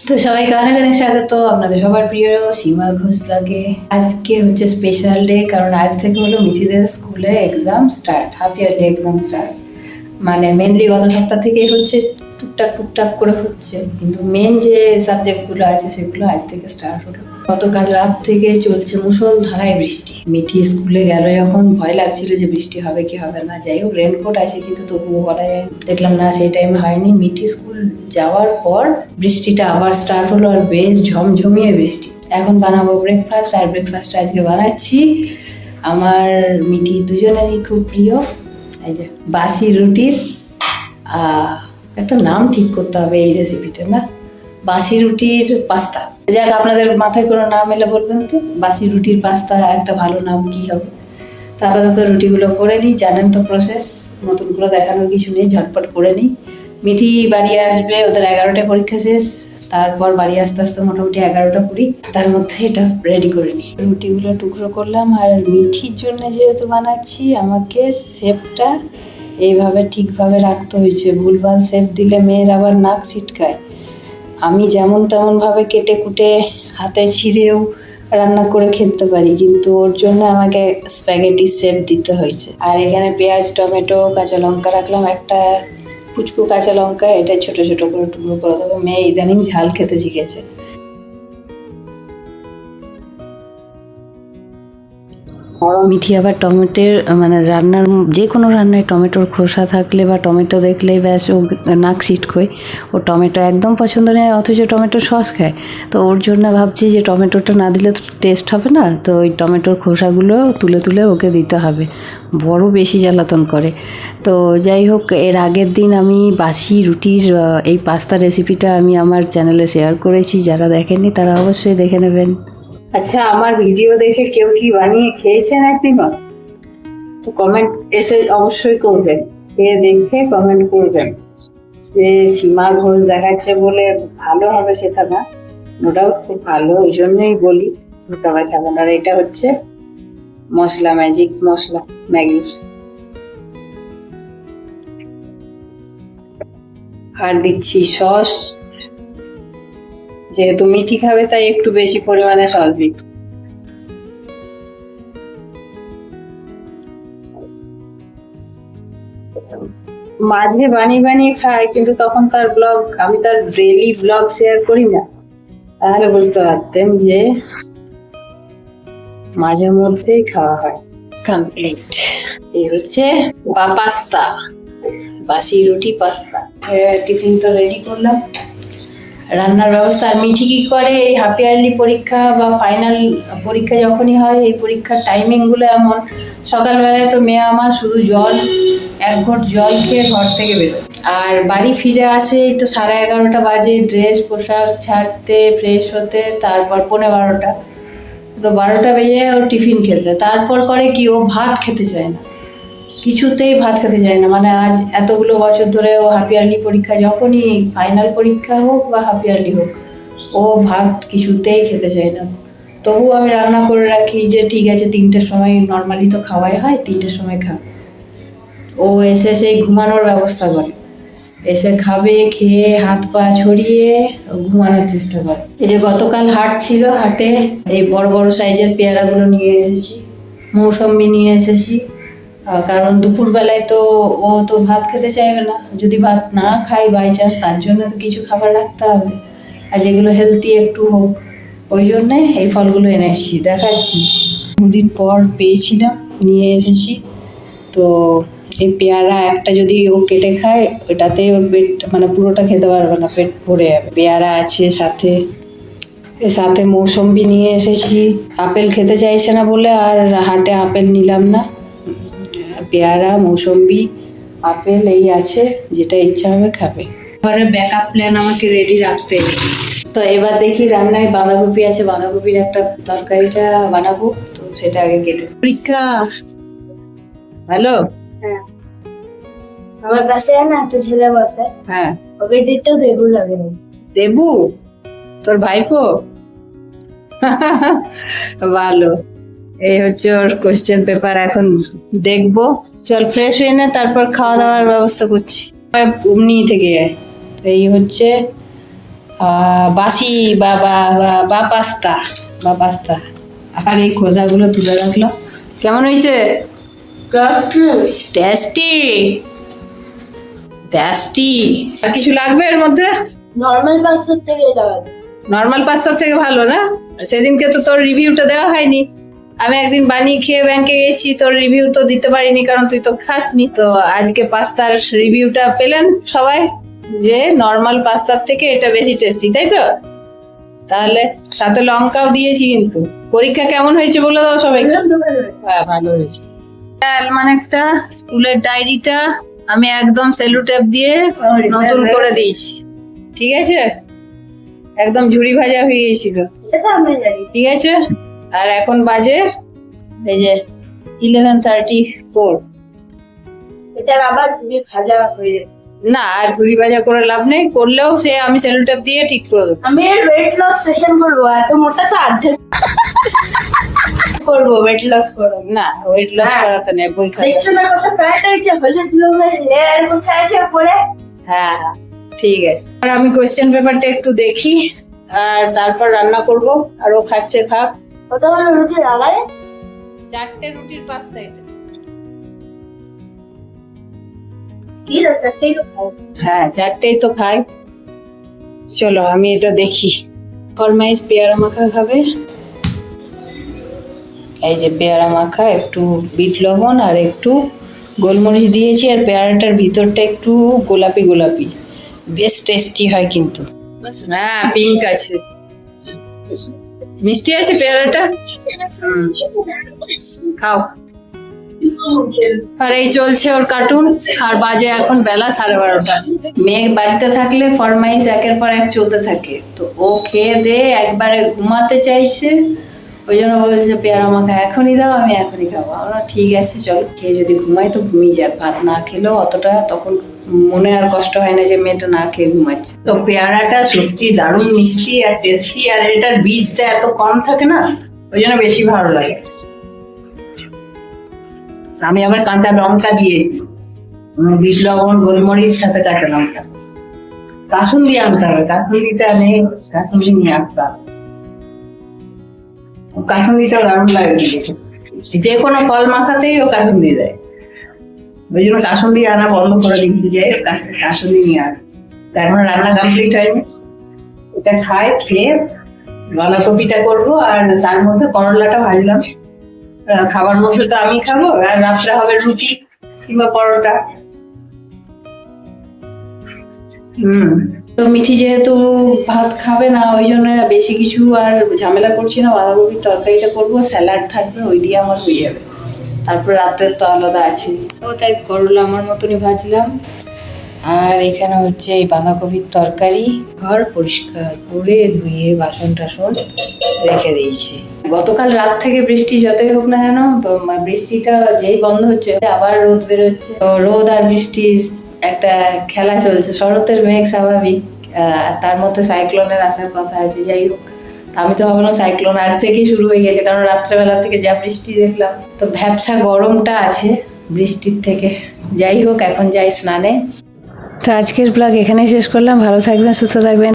তো সবাইকে অনেক অনেক স্বাগত। আপনাদের সবার প্রিয় সীমা ঘোষ ব্লগে আজকে হচ্ছে স্পেশাল ডে কারণ আজ থেকে হলো মিঠিদের স্কুলে exam start half yearly exam start মানে মেনলি গত সপ্তাহ থেকেই হচ্ছে টুকটাক টুকটাক করে হচ্ছে। কিন্তু মেন যে সাবজেক্টগুলো আছে, সেগুলো আজ থেকে স্টার্ট হলো। গতকাল রাত থেকে চলছে মুসল ধারায় বৃষ্টি। মিঠি স্কুলে গেল যখন ভয় লাগছিল যে বৃষ্টি হবে কি হবে না। যাই হোক রেনকোট আছে, কিন্তু তবুও করা যায় দেখলাম, না, সেই টাইমে হয়নি। মিঠি স্কুল যাওয়ার পর বৃষ্টিটা আবার স্টার্ট হলো আর বেশ ঝমঝমিয়ে বৃষ্টি। এখন বানাবো ব্রেকফাস্ট আর ব্রেকফাস্ট আজকে বানাচ্ছি। আমার মিঠি দুজনেরই খুব প্রিয়। এই যে, বাসি রুটির একটা নাম ঠিক করতে হবে এই রেসিপিটা না? বাসি রুটির পাস্তা। যাক, আপনাদের মাথায় কোনো নাম এলে বলবেন তো? বাসি রুটির পাস্তা, একটা ভালো নাম কি হবে? তো আপাতত রুটিগুলো করে নিই, জানেন তো প্রসেস নতুন করে দেখানোর কিছু নেই, ঝটপট করে নিই। মিঠি বাড়ি আসবে, ওদের এগারোটায় পরীক্ষা শেষ, তারপর বাড়ি আসতে আসতে মোটামুটি এগারোটা কুড়ি, তার মধ্যে এটা রেডি করে নিই। রুটিগুলো টুকরো করলাম, আর মিঠির জন্য যেহেতু বানাচ্ছি, আমাকে শেপটা এইভাবে ঠিকভাবে রাখতে হয়েছে। ভুলভাল শেপ দিলে মেয়ের আবার নাক ছিটকায়। আমি যেমন তেমনভাবে কেটে কুটে হাতে ছিঁড়েও রান্না করে খেতে পারি, কিন্তু ওর জন্য আমাকে স্প্যাগেটি শেপ দিতে হয়েছে। আর এখানে পেঁয়াজ, টমেটো, কাঁচা লঙ্কা রাখলাম। একটা কুচকু কাঁচা লঙ্কা, এটা ছোট ছোট করে টুকরো করে দেবো। মেয়ে ইদানিং ঝাল খেতে শিখেছে। মিঠি আবার টমেটোর মানে রান্নার যে কোনো রান্নায় টমেটোর খোসা থাকলে বা টমেটো দেখলেই ব্যাস ও নাক সিটকোয়। ও টমেটো একদম পছন্দ নেই অথচ টমেটো সস খায়। তো ওর জন্য ভাবছি যে টমেটোটা না দিলে তো টেস্ট হবে না, তো ওই টমেটোর খোসাগুলো তুলে তুলে ওকে দিতে হবে। বড় বেশি জ্বালাতন করে। তো যাই হোক, এর আগের দিন আমি বাসি রুটির এই পাস্তা রেসিপিটা আমি আমার চ্যানেলে শেয়ার করেছি। যারা দেখেননি তারা অবশ্যই দেখে নেবেন। আচ্ছা আমার ভিডিও দেখে কেউ কি বানিয়ে খেয়েছেন একদিনও তো কমেন্ট এসে অবশ্যই করবেন। খেয়ে দেখে কমেন্ট করবেন। যে সীমা ঘোষ দেখাচ্ছে বলে ভালো হবে সেটা না। ওটাও খুব ভালো, ওই জন্যই বলি। সবাই থাকুন আর এটা হচ্ছে মশলা ম্যাজিক মশলা, ম্যাগি। আর দিচ্ছি সস। যেহেতু মিঠি খাবে তাই একটু বেশি পরিমাণে দিই। মাঝে বানিয়ে বানিয়ে খায় কিন্তু তখন তার ব্লগ আমি তার ডেলি ব্লগ শেয়ার করি না। তাহলে বুঝতে পারতেন যে মাঝে মধ্যেই খাওয়া হয়। কমপ্লিট এই হচ্ছে বা পাস্তা বাসি রুটি পাস্তা। টিফিন তো রেডি করলাম। রান্নার ব্যবস্থা, আর মিঠি কি করে? এই হাফ ইয়ারলি পরীক্ষা বা ফাইনাল পরীক্ষা যখনই হয়, এই পরীক্ষার টাইমিংগুলো এমন। সকালবেলায় তো মেয়ে আমার শুধু জল, এক ঘট জল খেয়ে ঘর থেকে বেরোয়। আর বাড়ি ফিরে আসে তো সাড়ে এগারোটা বাজে ড্রেস পোশাক ছাড়তে ফ্রেশ হতে, তারপর পনেরো বারোটা। তো বারোটা বেজে ওর টিফিন খেতে। তারপর করে কি, ও ভাত খেতে চায় না। কিছুতেই ভাত খেতে চায় না। মানে আজ এতগুলো বছর ধরে ও হাফ ইয়ারলি পরীক্ষা যখনই ফাইনাল পরীক্ষা হোক বা হাফ ইয়ারলি হোক, ও ভাত কিছুতেই খেতে চায় না। তবু আমি রান্না করে রাখি যে, ঠিক আছে, তিনটের সময় নর্মালি তো খাওয়াই হয়, তিনটের সময় খা। ও এসে সেই ঘুমানোর ব্যবস্থা করে। এসে খাবে, খেয়ে হাত পা ছড়িয়ে ঘুমানোর চেষ্টা করে। এই যে গতকাল হাট ছিল হাটে, এই বড় বড় সাইজের পেয়ারাগুলো নিয়ে এসেছি, মৌসম্বি নিয়ে এসেছি। কারণ দুপুরবেলায় তো ও তো ভাত খেতে চাইবে না। যদি ভাত না খাই বাই চান্স তার জন্য তো কিছু খাবার রাখতে হবে। আর যেগুলো হেলদি একটু হোক, ওই জন্যে এই ফলগুলো এনে এসেছি, দেখাচ্ছি। দুদিন পর পেয়েছিলাম, নিয়ে এসেছি। তো এই পেয়ারা একটা যদি ও কেটে খায়, ওটাতে ওর পেট মানে পুরোটা খেতে পারবে না, পেট ভরে যাবে। পেয়ারা আছে সাথে সাথে মৌসম্বি নিয়ে এসেছি। আপেল খেতে চাইছে না বলে আর হাটে আপেল নিলাম না। পেয়ারা মৌসম্বি আপেল এই আছে যেটা ইচ্ছা হবে খাবে। এবারে ব্যাকআপ প্ল্যান আমাকে রেডি রাখতে তো এবার দেখি রান্নায় বাঁধাকপি আছে বাঁধাকপির একটা তরকারিটা বানাবো তো সেটা আগে কেটে পরীক্ষা। হ্যালো? হ্যাঁ। আমার পাশে না একটা ছেলে বসে। হ্যাঁ। ওকে ডেটটা দেখু লাগে দেবু? তোর ভাইপো? ভালো। এই হচ্ছে ওর কোশ্চেন পেপার এখন দেখব। চল ফ্রেশ হয়ে নে তারপর খাওয়া দাওয়ার ব্যবস্থা করছি। অমনি থেকে যায় এই হচ্ছে বাসি বা বা পাস্তা বা পাস্তা। আর এই খোসাগুলো তুলে রাখল। কেমন হয়েছে? টেস্টি টেস্টি আর কিছু লাগবে এর মধ্যে? নর্মাল পাস্তার থেকে নর্মাল পাস্তার থেকে ভালো না? সেদিনকে তো তোর রিভিউটা দেওয়া হয়নি। আমি একদিন বানিয়ে খেয়ে ব্যাংকে গেছি তোর রিভিউ তো দিতে পারিনি কারণ তুই তো খাসনি। তো আজকে পাস্তার রিভিউটা পেলেন সবাই যে নর্মাল পাস্তার থেকে এটা বেশি টেস্টি তাই তো? তাহলে সাথে লঙ্কাও দিয়েছি কিন্তু। পরীক্ষা কেমন হয়েছে বলে দাও সবাই হ্যাঁ ভালো হয়েছে। মানে একটা স্কুলের ডায়েরিটা আমি একদম সেলুটেপ দিয়ে নতুন করে দিয়েছি। ঠিক আছে? একদম ঝুড়ি ভাজা হয়ে গেছিল। জানি। ঠিক আছে? আর এখন বাজে এই যে ইলেভেন থার্টি ফোর এটা আবার ভাজা হয়ে যাবে। না আর ঝুড়ি ভাজা করে লাভ নেই করলেও সে আমি সেলুটেপ দিয়ে ঠিক করে দেবো। আমি ওয়েট লস সেশন করব এত মোটা তো অর্ধেক। করব ওয়েট লস করব না ওয়েট লস হ্যাঁ। করাতে নেই বই খাতে দেখছ না কত ফ্যাট হয়েছে? হলুদ লেয়ার পরে হ্যাঁ হ্যাঁ ঠিক আছে। আর আমি কোয়েশ্চেন পেপারটা একটু দেখি আর তারপর রান্না করব আর ও খাচ্ছে খাক। কতগুলো রুটি লাগালে চারটে রুটির পাস্তা এটা। হ্যাঁ চারটেই তো খাই। চলো আমি এটা দেখি। পেয়ারা মাখা খাবে? এই যে পেয়ারা মাখা একটু বিট লবণ আর একটু গোলমরিচ দিয়েছি আর পেয়ারাটার ভিতরটা একটু গোলাপি গোলাপি। বেশ টেস্টি হয় কিন্তু। হ্যাঁ পিঙ্ক আছে। মিষ্টি আছে পেয়ারাটা? খাও। আর এই চলছে ওর কার্টুন আর বাজে এখন বেলা সাড়ে বারোটা। মেয়ে বাড়িতে থাকলে ফরমাইশ একের পর এক চলতে থাকে। তো ও খেয়ে দে একবারে ঘুমাতে চাইছে। ওই জন্য বলছে পেয়ারা আমাকে এখনই দাও আমি এখনই খাব। আমরা ঠিক আছে চলো। খেয়ে যদি ঘুমাই তো ঘুমিয়ে যাক। ভাত না খেলেও অতটা তখন মনে আর কষ্ট হয় না যে মেয়েটা না খেয়ে ঘুমাচ্ছে। তো পেয়ারাটা সত্যি দারুণ মিষ্টি আর টেস্টি, আর এটার বীজটা এত কম থাকে না, ওই জন্য বেশি ভালো লাগে। আমি আবার কাঁচা লঙ্কা দিয়েছি। বিট লবণ, গোলমরিচ, সাথে কাঁচা লঙ্কা। দিয়ে আনতে হবে কাসুন দিতে আমি কাসুন দিয়ে নিয়ে আসতে হবে। কাসুন দিতে দারুণ লাগে যে কোনো ফল মাখাতেই ও কাসুন দিয়ে দেয়। ওই জন্য কাসুন দিয়ে আনা বন্ধ করে দিতে যাই কাসুন দিয়ে নিয়ে আসে এখন রান্না কমপ্লিট হয়নি। এটা খাই, খেয়ে বাঁধাকপিটা করব আর তার মধ্যে করলাটা ভাজলাম। খাবার মধ্যে তো আমি খাব, আর রাত্রে হবে রুটি কিংবা পরোটা। হুম। তো মিঠি যেহেতু ভাত খাবে না, ওই জন্য বেশি কিছু আর ঝামেলা করছি না। বাঁধাকপির তরকারিটা করব, স্যালাড থাকবে, ওই দিয়ে আমার হয়ে যাবে। তারপর রাতের তো আলাদা আছে। ও তাই করলা আমার মতনই ভাজলাম। আর এখানে হচ্ছে এই বাঁধাকপির তরকারি। ঘর পরিষ্কার করে ধুয়ে বাসন টাসন রেখে দিয়েছি। গতকাল রাত থেকে বৃষ্টি যতই হোক না কেন বৃষ্টিটা যেই বন্ধ হচ্ছে, আবার রোদ বেরোচ্ছে। তো রোদ আর বৃষ্টির একটা খেলা চলছে। শরতের মেঘ স্বাভাবিক। তার মধ্যে সাইক্লোনের আসার কথা আছে। যাই হোক। আমি তো ভাবলাম সাইক্লোন আজ থেকেই শুরু হয়ে গেছে, কারণ রাত্রেবেলা থেকে যা বৃষ্টি দেখলাম, তো ভ্যাবসা গরমটা আছে বৃষ্টির থেকে। যাই হোক, এখন যাই স্নানে। তো আজকের ব্লগ এখানেই শেষ করলাম, ভালো থাকবেন, সুস্থ থাকবেন।